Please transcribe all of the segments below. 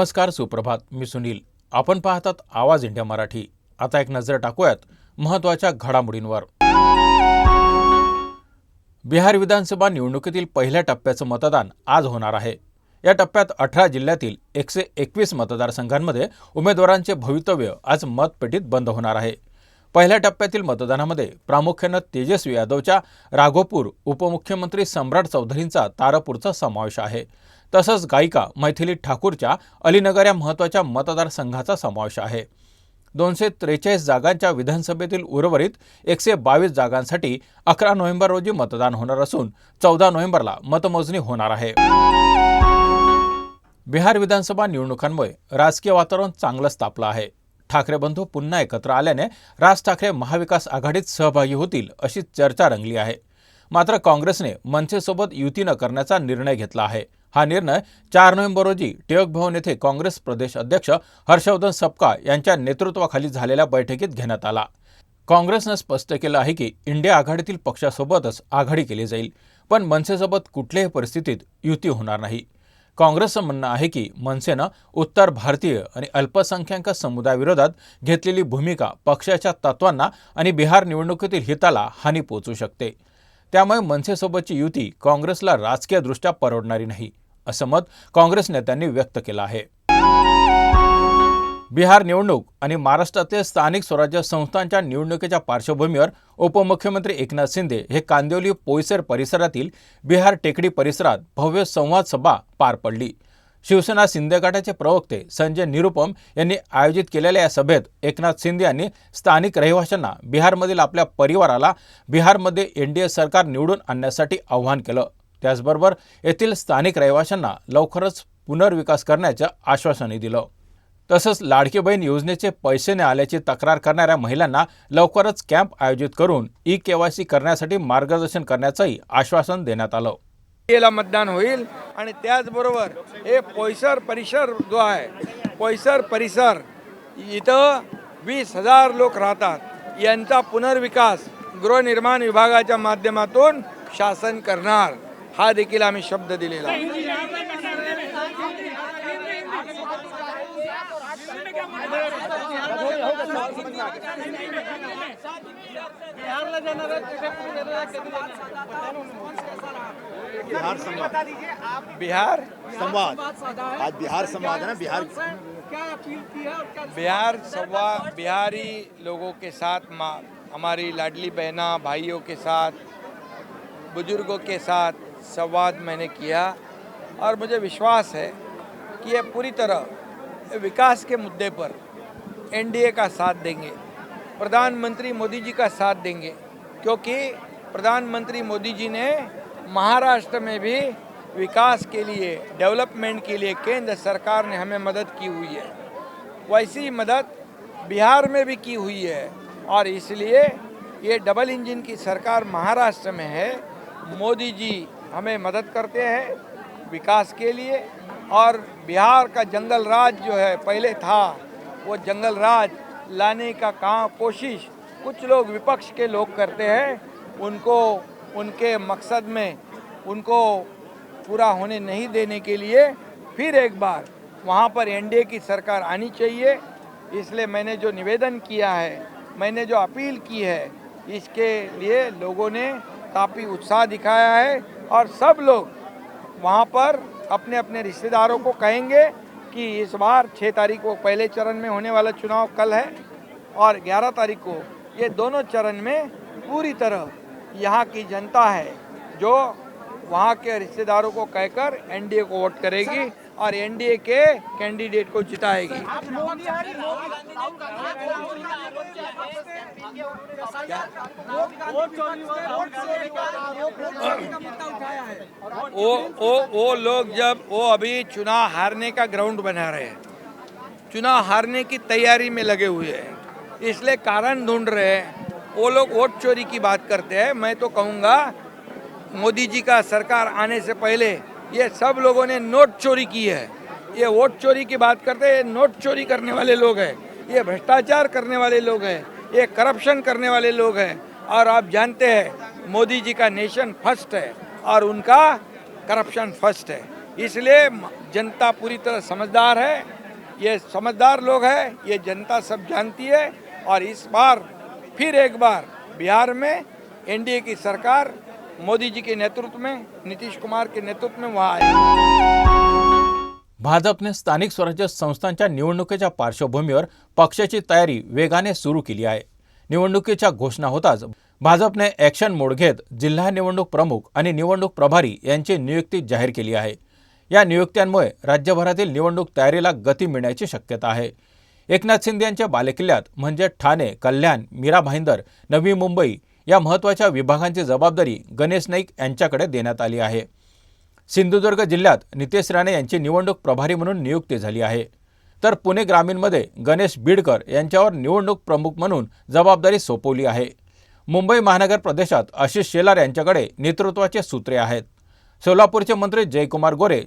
नमस्कार सुप्रभात. मी सुनील. आपण पाहतात आवाज इंडिया मराठी. आता एक नजर टाकूयात महत्त्वाच्या घडामोडींवर. बिहार विधानसभा निवडणुकीतील पहिल्या टप्प्याचं मतदान आज होणार आहे. या टप्प्यात अठरा जिल्ह्यातील एकशे एकवीस मतदारसंघांमध्ये उमेदवारांचे भवितव्य आज मतपेटीत बंद होणार आहे. पहिल्या टप्प्यातील मतदानामध्ये प्रामुख्यानं तेजस्वी यादवच्या राघोपूर उपमुख्यमंत्री सम्राट चौधरींचा तारापूरचा समावेश आहे. तसंच गायिका मैथिली ठाकूरच्या अलीनगर या महत्त्वाच्या मतदारसंघाचा समावेश आहे. दोनशे त्रेचाळीस जागांच्या विधानसभेतील उर्वरित एकशे बावीस जागांसाठी अकरा नोव्हेंबर रोजी मतदान होणार असून चौदा नोव्हेंबरला मतमोजणी होणार आहे. बिहार विधानसभा निवडणुकांमुळे राजकीय वातावरण चांगलंच तापलं आहे. ठाकरे बंधू पुन्हा एकत्र आल्याने राज ठाकरे महाविकास आघाडीत सहभागी होतील अशी चर्चा रंगली आहे. मात्र काँग्रेसने मनसेसोबत युती न करण्याचा निर्णय घेतला आहे. हा निर्णय चार नोव्हेंबर रोजी टिळक भवन येथे काँग्रेस प्रदेश अध्यक्ष हर्षवर्धन सपका यांच्या नेतृत्वाखाली झालेल्या बैठकीत घेण्यात आला. काँग्रेसनं स्पष्ट केलं आहे की इंडिया आघाडीतील पक्षासोबतच आघाडी केली जाईल पण मनसेसोबत कुठल्याही परिस्थितीत युती होणार नाही. काँग्रेसचं म्हणणं आहे की मनसेनं उत्तर भारतीय आणि अल्पसंख्याक समुदायाविरोधात घेतलेली भूमिका पक्षाच्या तत्वांना आणि बिहार निवडणुकीतील हिताला हानी पोचू शकते. त्यामुळे मनसेसोबतची युती काँग्रेसला राजकीयदृष्ट्या परवडणारी नाही असं मत काँग्रेस नेत्यांनी व्यक्त केलं आहे. बिहार निवडणूक आणि महाराष्ट्रातील स्थानिक स्वराज्य संस्थांच्या निवडणुकीच्या पार्श्वभूमीवर उपमुख्यमंत्री एकनाथ शिंदे हे कांदिवली पोईसर परिसरातील बिहार टेकडी परिसरात भव्य संवाद सभा पार पडली. शिवसेना शिंदे गटाचे प्रवक्ते संजय निरुपम यांनी आयोजित केलेल्या या सभेत एकनाथ शिंदे यांनी स्थानिक रहिवाशांना बिहारमधील आपल्या परिवाराला बिहारमध्ये एन डी ए सरकार निवडून आणण्यासाठी आवाहन केलं. त्याचबरोबर येथील स्थानिक रहिवाशांना लवकरच पुनर्विकास करण्याचं आश्वासनही दिलं. तसंच लाडकी बहीण योजनेचे पैसे न आल्याची तक्रार करणाऱ्या महिलांना लवकरच कॅम्प आयोजित करून ई केवायसी करण्यासाठी मार्गदर्शन करण्याचंही आश्वासन देण्यात आलं. ला मतदान होईल आणि त्याचबरोबर हे पोयसर परिसर जो आहे पोयसर परिसर इथं वीस हजार लोक राहतात. यांचा पुनर्विकास गृहनिर्माण विभागाच्या माध्यमातून शासन करणार हा देखील आम्ही शब्द दिलेला बिहार संवाद। बिहार संवाद। आज बिहार संवाद है ना, बिहार बिहार संवाद, बिहारी लोगों के साथ, माँ हमारी लाडली बहना, भाइयों के साथ, बुज़ुर्गों के साथ संवाद मैंने किया। और मुझे विश्वास है कि ये पूरी तरह विकास के मुद्दे पर एनडीए का साथ देंगे, प्रधानमंत्री मोदी जी का साथ देंगे, क्योंकि प्रधानमंत्री मोदी जी ने महाराष्ट्र में भी विकास के लिए, डेवलपमेंट के लिए केंद्र सरकार ने हमें मदद की हुई है। वैसी मदद बिहार में भी की हुई है और इसलिए ये डबल इंजन की सरकार महाराष्ट्र में है। मोदी जी हमें मदद करते हैं विकास के लिए और बिहार का जंगल राज जो है, पहले था, वो जंगल राज लाने का काम कोशिश कुछ लोग विपक्ष के लोग करते हैं, उनको, उनके मकसद में, उनको पूरा होने नहीं देने के लिए फिर एक बार वहाँ पर एनडीए की सरकार आनी चाहिए। इसलिए मैंने जो निवेदन किया है, मैंने जो अपील की है, इसके लिए लोगों ने काफ़ी उत्साह दिखाया है और सब लोग वहाँ पर अपने अपने रिश्तेदारों को कहेंगे कि इस बार छः तारीख को पहले चरण में होने वाला चुनाव कल है और 11 तारीख को ये दोनों चरण में पूरी तरह यहाँ की जनता है जो वहाँ के रिश्तेदारों को कहकर एनडीए को वोट करेगी। और एनडीए के कैंडिडेट को जिताएगी। वो वो वो लोग जब, वो अभी चुनाव हारने का ग्राउंड बना रहे हैं। चुनाव हारने की तैयारी में लगे हुए हैं। इसलिए कारण ढूंढ रहे हैं। वो लोग वोट चोरी की बात करते हैं। मैं तो कहूँगा, मोदी जी का सरकार आने से पहले ये सब लोगों ने नोट चोरी की है। ये वोट चोरी की बात करते हैं नोट चोरी करने वाले लोग हैं। ये भ्रष्टाचार करने वाले लोग हैं, ये करप्शन करने वाले लोग हैं। और आप जानते हैं, मोदी जी का नेशन फ़र्स्ट है और उनका करप्शन फ़र्स्ट है। इसलिए जनता पूरी तरह समझदार है। ये समझदार लोग हैं, ये जनता सब जानती है। और इस बार फिर एक बार बिहार में एनडीए की सरकार मोदी जी के नेतृत्व में नीतीश कुमार के नेतृत्व में वहाँ आए। भाजपने स्थानिक स्वराज्य संस्थांच्या निवडणुकीच्या पार्श्वभूमीवर पक्षाची तयारी वेगाने सुरू केली आहे. निवडणुकीच्या घोषणा होताच भाजपने ॲक्शन मोड घेत जिल्हा निवडणूक प्रमुख आणि निवडणूक प्रभारी यांची नियुक्ती जाहीर केली आहे. या नियुक्त्यांमुळे राज्यभरातील निवडणूक तयारीला गती मिळण्याची शक्यता आहे. एकनाथ शिंदे यांच्या बालेकिल्ल्यात म्हणजे ठाणे कल्याण मीरा भाईंदर नवी मुंबई या महत्त्वाच्या विभागांची जबाबदारी गणेश नाईक यांच्याकडे देण्यात आली आहे. सिंधुदुर्ग जिल्ह्यात नितेश राणे यांची निवडणूक प्रभारी म्हणून नियुक्ती झाली आहे. तर पुणे ग्रामीणमध्ये गणेश बीडकर यांच्यावर निवडणूक प्रमुख म्हणून जबाबदारी सोपवली आहे. मुंबई महानगर प्रदेशात आशिष शेलार यांच्याकडे नेतृत्वाचे सूत्रे आहेत. सोलापूरचे मंत्री जयकुमार गोरे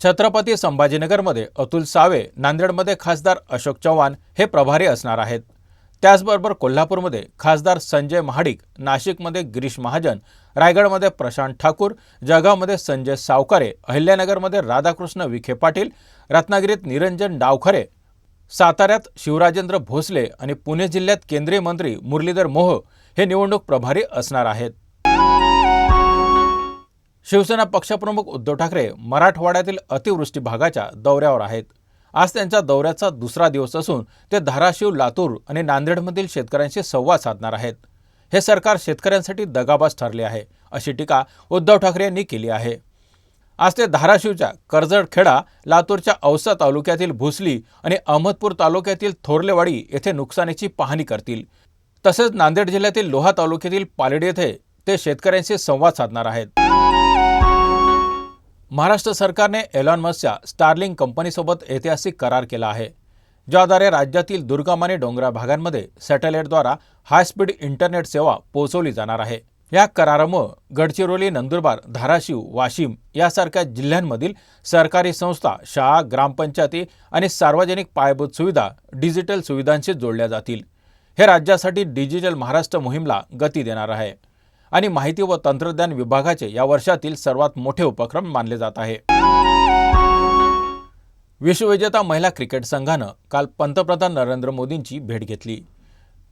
छत्रपती संभाजीनगरमध्ये अतुल सावे नांदेडमध्ये खासदार अशोक चव्हाण हे प्रभारी असणार आहेत. त्याचबरोबर कोल्हापूरमध्ये खासदार संजय महाडिक नाशिकमध्ये गिरीश महाजन रायगडमध्ये प्रशांत ठाकूर जळगावमध्ये संजय सावकारे अहिल्यानगरमध्ये राधाकृष्ण विखे पाटील रत्नागिरीत निरंजन डावखरे साताऱ्यात शिवराजेंद्र भोसले आणि पुणे जिल्ह्यात केंद्रीय मंत्री मुरलीधर मोह हे निवडणूक प्रभारी असणार आहेत. शिवसेना पक्षप्रमुख उद्धव ठाकरे मराठवाड्यातील अतिवृष्टी भागाच्या दौऱ्यावर आहेत. आज त्यांच्या दौऱ्याचा दुसरा दिवस असून ते धाराशिव लातूर आणि नांदेडमधील शेतकऱ्यांशी संवाद साधणार आहेत. हे सरकार शेतकऱ्यांसाठी दगाबाज ठरले आहे अशी टीका उद्धव ठाकरे यांनी केली आहे. आज ते धाराशिवच्या कर्जतखेडा लातूरच्या औसा तालुक्यातील भुसली आणि अहमदपूर तालुक्यातील थोरलेवाडी येथे नुकसानीची पाहणी करतील. तसेच नांदेड जिल्ह्यातील लोहा तालुक्यातील पालडी येथे ते शेतकऱ्यांशी संवाद साधणार आहेत. महाराष्ट्र सरकारने एलॉन मस्कच्या स्टारलिंग कंपनीसोबत ऐतिहासिक करार केला आहे ज्याद्वारे राज्यातील दुर्गम आणि डोंगराळ भागांमध्ये सॅटेलाईटद्वारा हायस्पीड इंटरनेट सेवा पोहोचवली जाणार आहे. या करारामुळे गडचिरोली नंदुरबार धाराशिव वाशिम यासारख्या जिल्ह्यांमधील सरकारी संस्था शाळा ग्रामपंचायती आणि सार्वजनिक पायाभूत सुविधा डिजिटल सुविधांशी जोडल्या जातील. हे राज्यासाठी डिजिटल महाराष्ट्र मोहीमला गती देणार आहे. आणि माहिती व तंत्रज्ञान विभागाचे या वर्षातील सर्वात मोठे उपक्रम मानले जात आहे. विश्वविजेता महिला क्रिकेट संघानं काल पंतप्रधान नरेंद्र मोदींची भेट घेतली.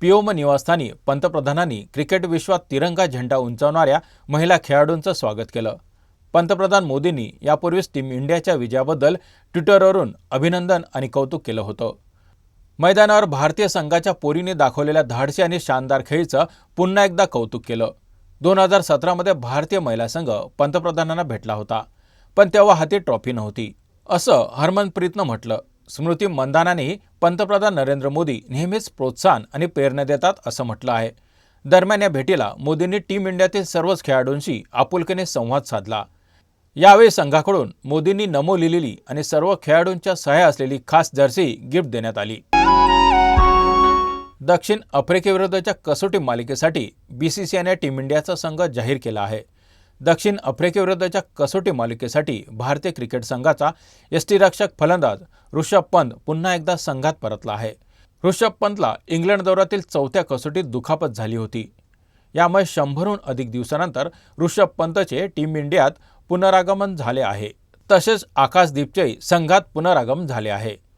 पिओम निवासस्थानी पंतप्रधानांनी क्रिकेट विश्वात तिरंगा झेंडा उंचावणाऱ्या महिला खेळाडूंचं स्वागत केलं. पंतप्रधान मोदींनी यापूर्वीच टीम इंडियाच्या विजयाबद्दल ट्विटरवरून अभिनंदन आणि कौतुक केलं होतं. मैदानावर भारतीय संघाच्या पोरीने दाखवलेल्या धाडसी आणि शानदार खेळीचं पुन्हा एकदा कौतुक केलं. दोन हजार सतरामध्ये भारतीय महिला संघ पंतप्रधानांना भेटला होता. पण तेव्हा हाती ट्रॉफी नव्हती. असं हरमनप्रीतनं म्हटलं. स्मृती मंदानानेही पंतप्रधान नरेंद्र मोदी नेहमीच प्रोत्साहन आणि प्रेरणा देतात असं म्हटलं आहे. दरम्यान या भेटीला मोदींनी टीम इंडियातील सर्वच खेळाडूंशी आपुलकीने संवाद साधला. यावेळी संघाकडून मोदींनी नमो लिहिलेली आणि सर्व खेळाडूंच्या सह्या असलेली खास जर्सी गिफ्ट देण्यात आली. दक्षिण आफ्रिकेविरुद्धच्या कसोटी मालिकेसाठी बी सी सी आयने टीम इंडियाचा संघ जाहीर केला आहे. दक्षिण आफ्रिकेविरुद्धच्या कसोटी मालिकेसाठी भारतीय क्रिकेट संघाचा यष्टीरक्षक फलंदाज ऋषभ पंत पुन्हा एकदा संघात परतला आहे. ऋषभ पंतला इंग्लंड दौऱ्यातील चौथ्या कसोटीत दुखापत झाली होती. यामुळे शंभरहून अधिक दिवसानंतर ऋषभ पंतचे टीम इंडियात पुनरागमन झाले आहे. तसेच आकाशदीपचेही संघात पुनरागमन झाले आहे.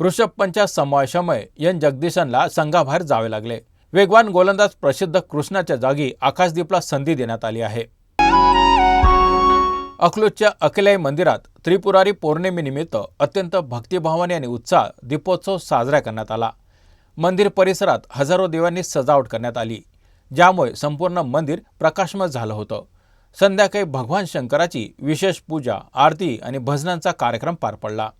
ऋषभ पंतच्या समावेशामुळे एन. जगदीशनला संघाबाहेर जावे लागले. वेगवान गोलंदाज प्रसिद्ध कृष्णाच्या जागी आकाशदीपला संधी देण्यात आली आहे. अकलूजच्या अकिलाई मंदिरात त्रिपुरारी पौर्णिमेनिमित्त अत्यंत भक्तिभावाने आणि उत्साह दीपोत्सव साजरा करण्यात आला. मंदिर परिसरात हजारो देवांनी सजावट करण्यात आली ज्यामुळे संपूर्ण मंदिर प्रकाशमय झालं होतं. संध्याकाळी भगवान शंकराची विशेष पूजा आरती आणि भजनांचा कार्यक्रम पार पडला.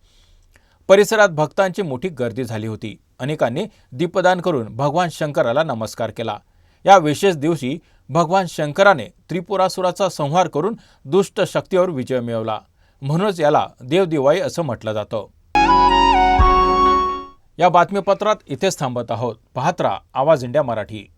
परिसरात भक्तांची मोठी गर्दी झाली होती. अनेकांनी दीपदान करून भगवान शंकराला नमस्कार केला. या विशेष दिवशी भगवान शंकराने त्रिपुरासुराचा संहार करून दुष्ट शक्तीवर विजय मिळवला. म्हणूनच याला देवदिवाळी असं म्हटलं जातं. या बातमीपत्रात इथेच थांबत आहोत. पाहत राहा आवाज इंडिया मराठी.